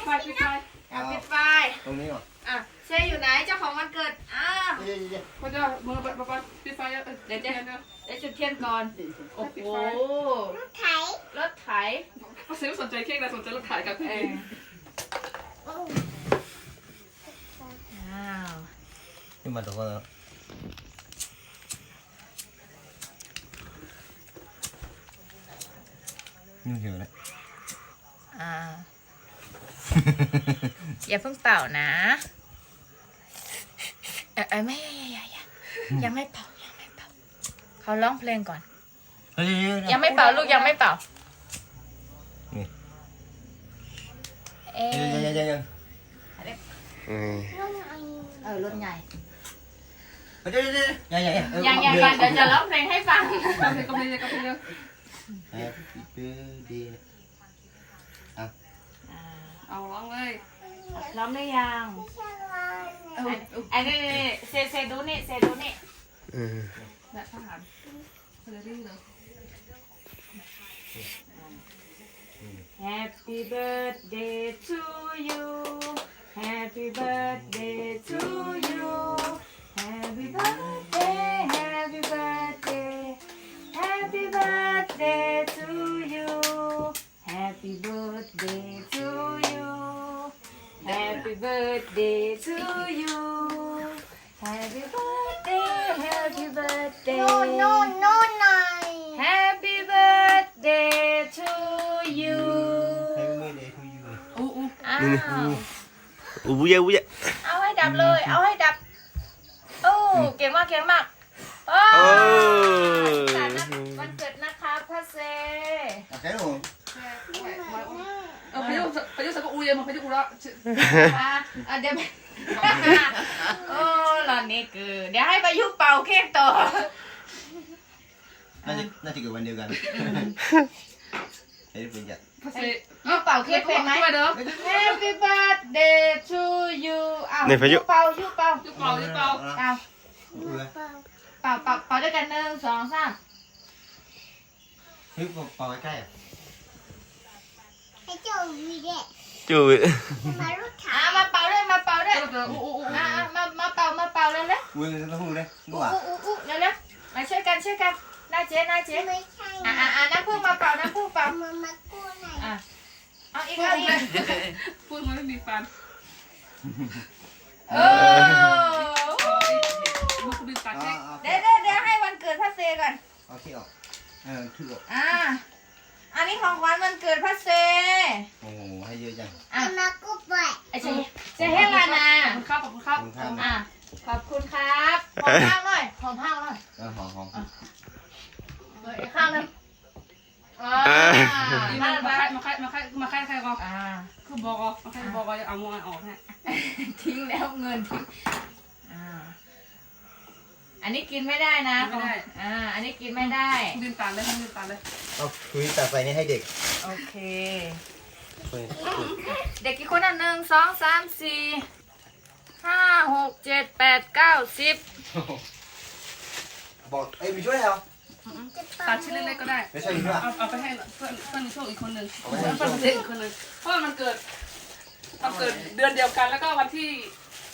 ดไฟปิดไฟอะปิดไฟตรงนี้เหรออะเชยอยู่ไหนเจ้าของวันเกิดอะเดี๋ยวเดี๋ยวพอจะมือแบบแบบปิดไฟแล้วเดี๋ยวจะเดี๋ยวจุดเทียนก่อนโอ้โอ้ปิดโหไฟรถไถเขาเซลสนใจเค้กนะสนใจรถถ่ายกับเอพี่ออ้าวนี่มาตรงนี้แล้วนี่หิวแล้วอ่า อย่าเพิ่งเป่านะเออเออไม่อย่าอย่าอย่ายังไม่เป่ายังไม่เป่าเขาร้องเพลงก่อน เฮ้ยยังไม่เป่าลูกยังไม่เป่านี่เอ๊ะยังยังยังยังเออรถใหญ่เดี๋ยวเดี๋ยวเดี๋ยวยังยังยังยังยังเดี๋ยวจะร้องเพลงให้ฟังก็เพลงก็เพลงก็เพลงแฮ ร้องได้ยัง เออ อันนี้เซเซดูนี่เซดูนี่ และทหารเฟอร์รี่เลย Happy birthday to you Happy birthday to you Happy birthday Happy birthday Happy birthday to you Happy birthday to you Happy birthday to you Happy birthday Happy birthday No, no, no, no. Happy birthday to you แฮปปี้เบิร์ดเดย์ทูยูอู้อู้อ้าวอู้ อู้ยังมาพายุอู้ละอะอะเดี๋ยวโอ้หลอนนี่คือเดี๋ยวให้ประยุกต์เป่าเค้กต่อน่าจะน่าจะเกิดวันเดียวกันเฮ้ยเป็นจัดพาเซยุกเป่าเค้กเป็นไหมด้วยเด้อ Happy birthday to you อ้าวในพายุกเป่ายุกเป่ายุบเป่ายุบเป่าอ้าวอู้เลยเป่าเป่าเป่าด้วยกันหนึ่งสองสามเฮ้ยเป่าใกล้ๆอะให้เจ้าวีเด็ก จูบมาลูกอะถามมาเป่าด้วยมาเป่าด้วยเอออู้อู้อู้อะอะมามาเป่ามาเป่าเร็วเร็วอู้เลยต้องอู้เลยๆอู้อู้อะอู้อู้เร็วเร็วๆมาช่วยกันช่วยกันนายเจ๊นายเจ๊ไม่ใช่อะอะอะน้ำพึ่งมาเป่าน้ำพึ่งเป่ามามากู้หน่อยอะเอาอีกพูดเอาอีกพูดมันไม่มีฟันเออลูกคุณตัดอ่าเค้กอ่าเดี๋ยวเดี๋ยวเดี๋ยวให้วันเกิดพระเซก่อนเอาที่ออกเออที่ออกอะอันนี้ของขวัญวันเกิดพระเซโอ้โหให้เยอะจัง อะมากู้ไปไอ้เจ๊เจ๊ให้ลานาขอบคุณครับขอบคุณครับขอบคุณครับ อะขอบคุณครับหอมข้างหน่อยหอมข้างหน่อยเออหอมหอมเฮ้ยอีกข้างหนึงอ่านี่มามามามาใครมาใครมาใครใครก็อ่าคือบอกมาใครบอกว่าเอามวยออกให้ทิ้งแล้วเงินทิ้งอ่าอันนี้กินไม่ได้นะของอ่า อันนี้กินไม่ได้ดินตาลเลยดินตาลเลยเอาคุยตัดไปนี่ให้เด็ก โอเคคุย เด็กกี่คนอะหนึ่งสองสามสี่ห้าหกเจ็ดแปดเก้าสิบบอกเอ้ยมีช่วยเหรอตัดชิ้นเล็กๆก็ได้ไม่ใช่มีช่วยเอาเอาไปให้เพื่อนเพื่อนโชคอีกคนหนึ่งเพื่อนเพื่อนเด็กอีกคนหนึ่งเพราะว่ามันเกิดมันเกิดเดือนเดียวกันแล้วก็วันที่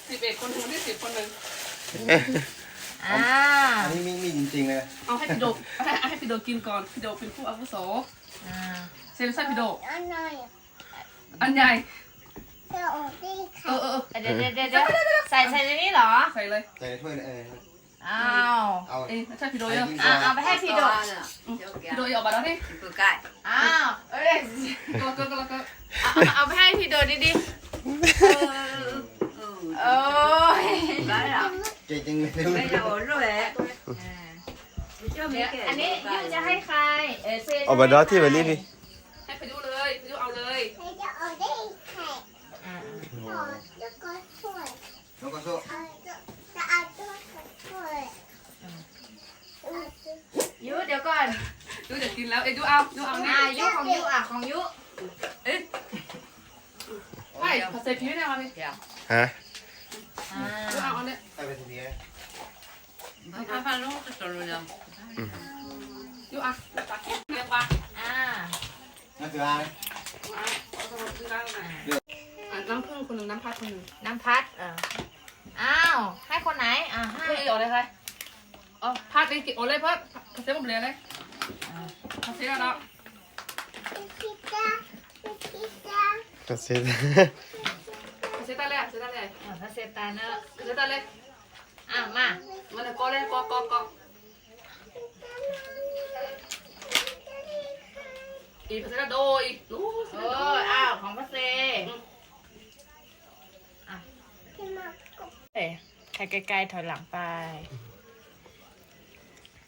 สิบเอ็ดคนหนึ่งวันที่สิบคนหนึ่งอ่าอันนี้มีมีจริงๆเลยเอาให้พี่โดเอาให้เอาให้พี่โดกินก่อนพี่โดเป็นผู้อาวุโสอ่าเซนซ่าพี่โด อันหน่อยอันใหญ่เจ้าออกได้เอค่ะอเออเดี๋ยวเดี๋ยวเดี๋ยวเดี๋ยวใส่ใส่ในนี้เหรอใส่เลยใส่ในถ้วยเอออ้าวเอาเอ้ยใช่พี่โดเยอะอ่าเอาไปให้พี่โดพี่โดเอาบัตรแล้วนี่อ้าวเอ้ยก็ก็ก็ก็เอาเอาเอาไปให้พี่โดดีๆโอ้ยเก่งจริงเลยเดี๋ยวอันนี้ยูจะให้ใครเออเซจะเอาบัตรดอที่มารีบนี่ ให้พายุเลยพายุเอาเลย ให้เจ้าออกได้ค่ะ อ่าขอจะก็ช่วยแล้วก็โซ่เอาจะจะเอาตัวก็ช่วยยูเดี๋ยวก่อนยูจะกินแล้วเอ้ยยูเอายูเอานี่อ่ายุของยุอะของยุเอ้ยไม่ผัดใส่ผิวเนี่ยมาดิฮะอ่ายูเอาอันเนี้ยใส่ไปทีนี้ยูอะตักเรียกว่าอ่านั่นคืออะไรเอาสมุดซื้อร้านไหนคนหนึ่งน้ำพัดคนหนึ่งน้ำพัดเอออ้าว ให้คนไหน อ่าให้ เฮ้ยเอาเลยใครอ๋อพัดไปกินโอ้เลยพัดพัดเส้นผมเลยเลยพัดเส้นแล้วเนาะพิซซ่าพิซซ่าก็เสร็จพัดเส้นตาเลยเส้นตาเลยอ่าพระเซตาเนอะเส้นตาเลยอ่ามามันจะก็เลยก็ก็ก็อีพัดเส้นโดอีรู้โอ้ยอ้าว ของพระเซอะ ที่มา เอ๊ะ ใครไกลๆถอยหลังไป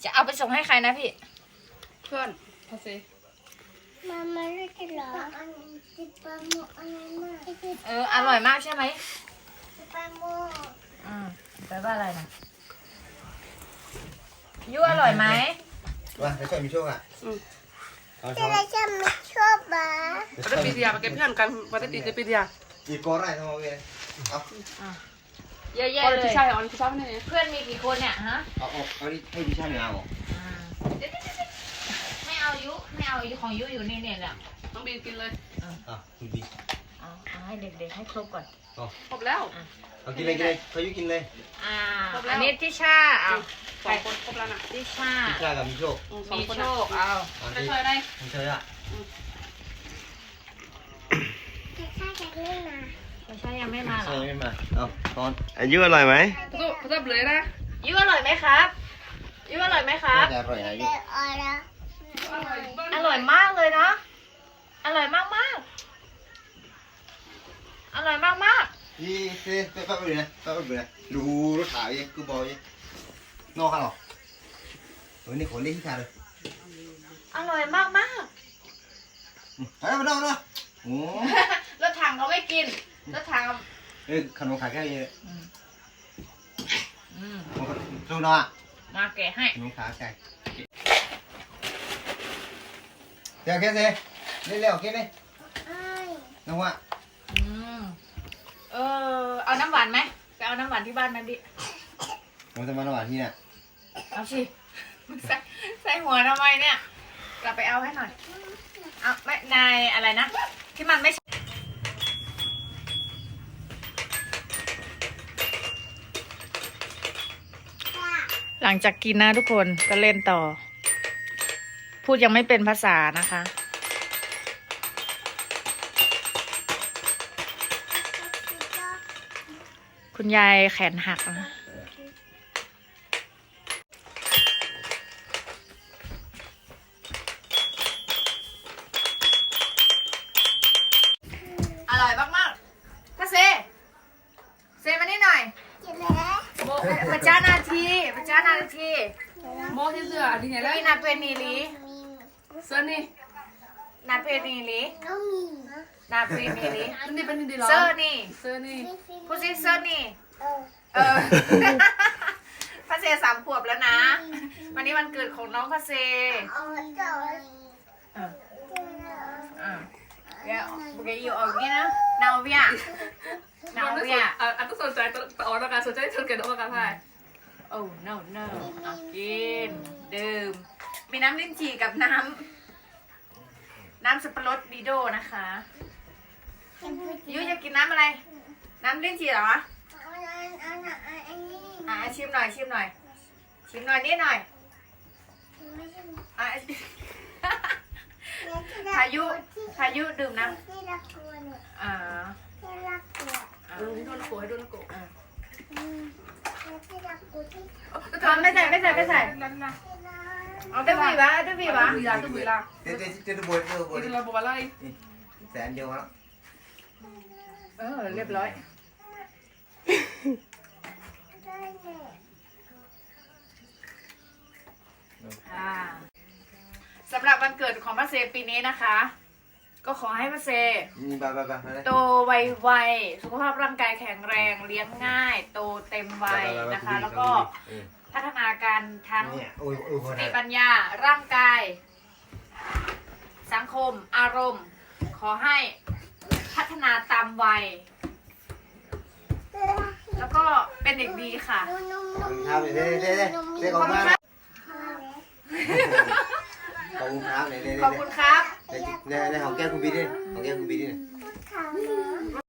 จะเอาไปส่งให้ใครนะพี่ เพื่อนพัดเส้นมามาเรียกเหรออันนี้จิปาโมอะไรมาจิเออ อร่อยมากใช่ไหมปาโมอืมแปลว่าอะไรนะยูอร่อยไหมว่าไม่ใช่มีโชคอะเอาจะช้อนได้จะไม่ชอบบ้าพัดปีเดียมาเก็บเพื่อนกันพัดตีจะปีเดียอีกโกไรทั้งหมดเลยเอา เยอะแยะก็เลที่ยใช่อ๋อที่ชอบนี่เพื่อนมีกี่คนเนี่ยฮะเอาเอาเอาดิให้ดิฉันเอาอ่าเดี๋ยวๆๆไม่เอายุไม่เอายุของยุอยู่นี่เนี่ยแหละน้องบีกินเลยอะคุณดีเอาเอาให้เด็กๆให้ครบก่อนครบแล้วเอากินเลยกินเลยเขายุกินเลยอ่าครบแล้ว อันนี้ที่ชาเอาสองคนครบแล้วน่ะที่ชาพี่ชายกับมีโชคสองมีคนโชคเอาเอาจะที่ช่วยได้มีเชยอะ จะฆ่าจากนี่มา ไม่ใช่ยังไม่มาเหรใช่อไม่มาเอาช้อนอายุอร่อยไหมพัดพัดเลยนะยุอร่อยไหมครับยุอร่อยไหมครับ น่าจะอร่อยนะยุเกิดอะไรอร่อยมากเลยเนาะอร่อยมากมากๆอร่อยมากมากยี่เซ่แป๊บๆเลยนะแป๊บๆเลยนะดูรถถ่ายกูบอกยี่นอกกันหรอเฮ้ยนี่ขอเลี้ยงที่ชาเลยๆอร่อยมากมากเฮ้ยมาดูนะโอ้ ๆรถถังเขาไม่กิน รถถังเอ้ยขนมขายแค่นี้อืมอืมดูนะมาแกะให้ขนมขาไก่เดี๋ยวแค่เซ่เร็วๆแค่นี้ไอ้น้องว่าอืมเออเอาน้ำหวานไหมไปเอาน้ำหวานที่บ้านมันดิ ผมจะมาระหว่างที่เนี่ยเอาสิใส่ใส่หัวทำไมเนี่ย กลับไปเอาให้หน่อย เอาไม่นายอะไรนะ ที่มันไม่ใช่ หลังจากกินนะทุกคนก็เล่นต่อ พูดยังไม่เป็นภาษานะคะ คุณยายแขนหักนะ ได้นี่นาเปนีลีมีเสื้อนี่นาเปนีลีน้องมีนะนาเปนีลีมันนี่เป็นดีหรอเซอร์นี่เสื้อนี่พูดสิเซอร์นี่เออเออพระเซสามขวบแล้วนะ วันนี้วันเกิดของน้องพระเซเอาเจ้าเอออ่าเดี๋ยวโอเคอยู่ออกนี่นะนาเวียนาเวียอะอันต้องสนใจต่อแล้วกันสนใจชนเกิดออกกันให้โอ้ no no เอากินดื่ม มีน้ำลิ้นจี่กับน้ำน้ำสับปะรดดีโดนะคะยุจะกินน้ำอะไร น้ำลิ้นจี่เหรอเอาอันอันอันนี้อะชิมหน่อยชิมหน่อย ชิมหน่อยนิดหน่อยไม่ใช่อะพายุพายุดื่มน้ที่รักกลัวเนี่ยำอ่าที่รักกลัวอ่าเออให้โดนโกให้โดนโกอ่าอืมที่รักกลัวที่ทำไม่ใส่ไม่ใส่ไม่ใส่ นั่นนะที่รักเอาตุ้บีวะตุ้บีวะตุยาตุยลาเต้เต้เต้บวยเต้บวยตุยลาบอกอะไรแสนเดียวแล้วเออเรียบร้อยได้เนี่ยอ่าสำหรับวันเกิดของพระเซปีนี้นะคะ ก็ขอให้พระเซ นี่บ้าบ้าบ้าอะไรโตไวๆสุขภาพร่างกายแข็งแรง เลี้ยงง่าย โตเต็มวัยนะคะ แล้วก็ พัฒนาการทั้งเนี่ยโอ้ยโอ้ยพสอตินะปัญญา ร่างกาย สังคม อารมณ์ ขอให้พัฒนาตามวัย แล้วก็เป็นเด็กดีค่ะนุ่มขอบๆคุณครับเต้เต้เต้เต้ขอบคุณมากขอบคุณครับเต้เต้ขอบคุณครับเต้เต้ของแก้วคุณบีดิของแก้วคุณบีดิขาวเหลือง